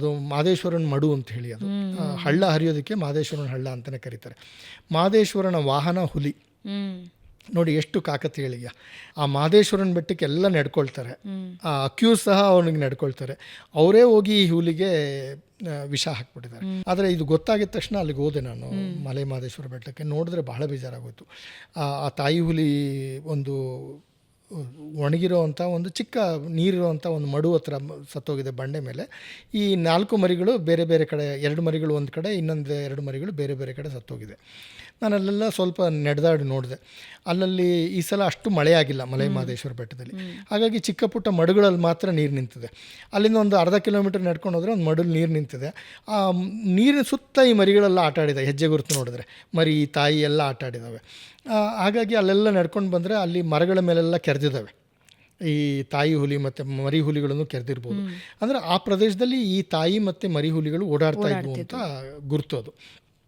ಅದು ಮಾದೇಶ್ವರನ ಮಡು ಅಂತ ಹೇಳಿ ಅದು. ಹಳ್ಳ ಹರಿಯೋದಕ್ಕೆ ಮಾದೇಶ್ವರನ ಹಳ್ಳ ಅಂತಲೇ ಕರೀತಾರೆ. ಮಾದೇಶ್ವರನ ವಾಹನ ಹುಲಿ. ನೋಡಿ ಎಷ್ಟು ಕಾಕತಾಳೀಯ ಆ ಮಾದೇಶ್ವರನ ಬೆಟ್ಟಕ್ಕೆ ಎಲ್ಲ ನಡ್ಕೊಳ್ತಾರೆ. ಆ ಅಕ್ಯೂಸ್ ಸಹ ಅವನಿಗೆ ನಡ್ಕೊಳ್ತಾರೆ. ಅವರೇ ಹೋಗಿ ಈ ಹುಲಿಗೆ ವಿಷ ಹಾಕ್ಬಿಟ್ಟಿದ್ದಾರೆ. ಆದರೆ ಇದು ಗೊತ್ತಾಗಿದ ತಕ್ಷಣ ಅಲ್ಲಿಗೆ ಹೋದೆ ನಾನು ಮಲೆ ಮಾದೇಶ್ವರ ಬೆಟ್ಟಕ್ಕೆ. ನೋಡಿದ್ರೆ ಬಹಳ ಬೇಜಾರಾಗೋಯ್ತು. ಆ ಆ ತಾಯಿ ಹುಲಿ ಒಂದು ಒಣಗಿರೋವಂಥ ಒಂದು ಚಿಕ್ಕ ನೀರಿರುವಂಥ ಒಂದು ಮಡು ಹತ್ರ ಸತ್ತೋಗಿದೆ ಬಂಡೆ ಮೇಲೆ. ಈ ನಾಲ್ಕು ಮರಿಗಳು ಬೇರೆ ಬೇರೆ ಕಡೆ ಎರಡು ಮರಿಗಳು ಒಂದು ಕಡೆ ಇನ್ನೊಂದು ಎರಡು ಮರಿಗಳು ಬೇರೆ ಬೇರೆ ಕಡೆ ಸತ್ತೋಗಿದೆ. ನಾನು ಅಲ್ಲೆಲ್ಲ ಸ್ವಲ್ಪ ನಡೆದಾಡಿ ನೋಡಿದೆ. ಅಲ್ಲಲ್ಲಿ ಈ ಸಲ ಅಷ್ಟು ಮಳೆ ಆಗಿಲ್ಲ ಮಲೆ ಮಹದೇಶ್ವರ ಬೆಟ್ಟದಲ್ಲಿ. ಹಾಗಾಗಿ ಚಿಕ್ಕ ಪುಟ್ಟ ಮಡುಗಳಲ್ಲಿ ಮಾತ್ರ ನೀರು ನಿಂತಿದೆ. ಅಲ್ಲಿಂದ ಒಂದು ಅರ್ಧ ಕಿಲೋಮೀಟರ್ ನಡ್ಕೊಂಡು ಹೋದರೆ ಒಂದು ಮಡಲು ನೀರು ನಿಂತಿದೆ. ಆ ನೀರಿನ ಸುತ್ತ ಈ ಮರಿಗಳೆಲ್ಲ ಆಟ ಆಡಿದೆ ಹೆಜ್ಜೆ ಗುರುತು ನೋಡಿದ್ರೆ. ಮರಿ ತಾಯಿ ಎಲ್ಲ ಆಟ ಆಡಿದ್ದಾವೆ ಹಾಗಾಗಿ ಅಲ್ಲೆಲ್ಲ ನಡ್ಕೊಂಡು ಬಂದರೆ ಅಲ್ಲಿ ಮರಗಳ ಮೇಲೆಲ್ಲ ಕೆರೆದಿದ್ದಾವೆ. ಈ ತಾಯಿ ಹುಲಿ ಮತ್ತು ಮರಿ ಹುಲಿಗಳನ್ನು ಕೆರೆದಿರ್ಬೋದು. ಅಂದರೆ ಆ ಪ್ರದೇಶದಲ್ಲಿ ಈ ತಾಯಿ ಮತ್ತು ಮರಿ ಹುಲಿಗಳು ಓಡಾಡ್ತಾ ಇದ್ವು ಅಂತ ಗುರುತು ಅದು.